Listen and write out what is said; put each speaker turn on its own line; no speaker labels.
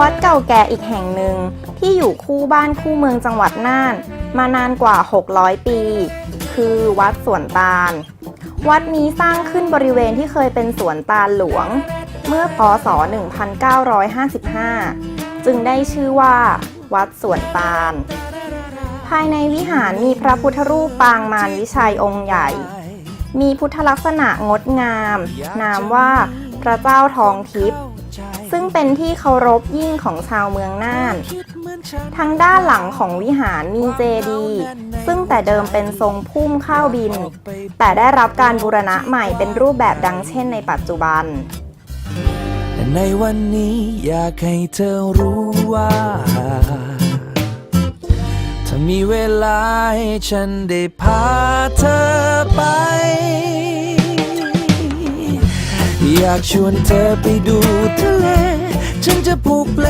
วัดเก่าแก่อีกแห่งหนึ่ง ที่อยู่คู่บ้านคู่เมืองจังหวัดน่าน มานานกว่า 600 ปี คือวัดสวนตาล วัดนี้สร้างขึ้นบริเวณที่เคยเป็นสวนตาลหลวง เมื่อพศ 1955 จึงได้ชื่อว่า วัดสวนตาล ภายในวิหารมีพระพุทธรูปปางมารวิชัยองค์ใหญ่ มีพุทธลักษณะงดงาม นามว่าพระเจ้าทองทิพย์ ซึ่งเป็นที่เคารพยิ่งของชาวเมืองน่าน ทางด้านหลังของวิหารมีเจดีย์ซึ่งแต่เดิมเป็นทรงพุ่มข้าวบิน แต่ได้รับการบูรณะใหม่เป็นรูปแบบดังเช่นในปัจจุบัน
แต่ในวันนี้อยากให้เธอรู้ว่า ถ้ามีเวลาให้ฉันได้พาเธอไป อยากชวนเธอไปดูทะเล ฉันจะผูกเปลงไว้กับ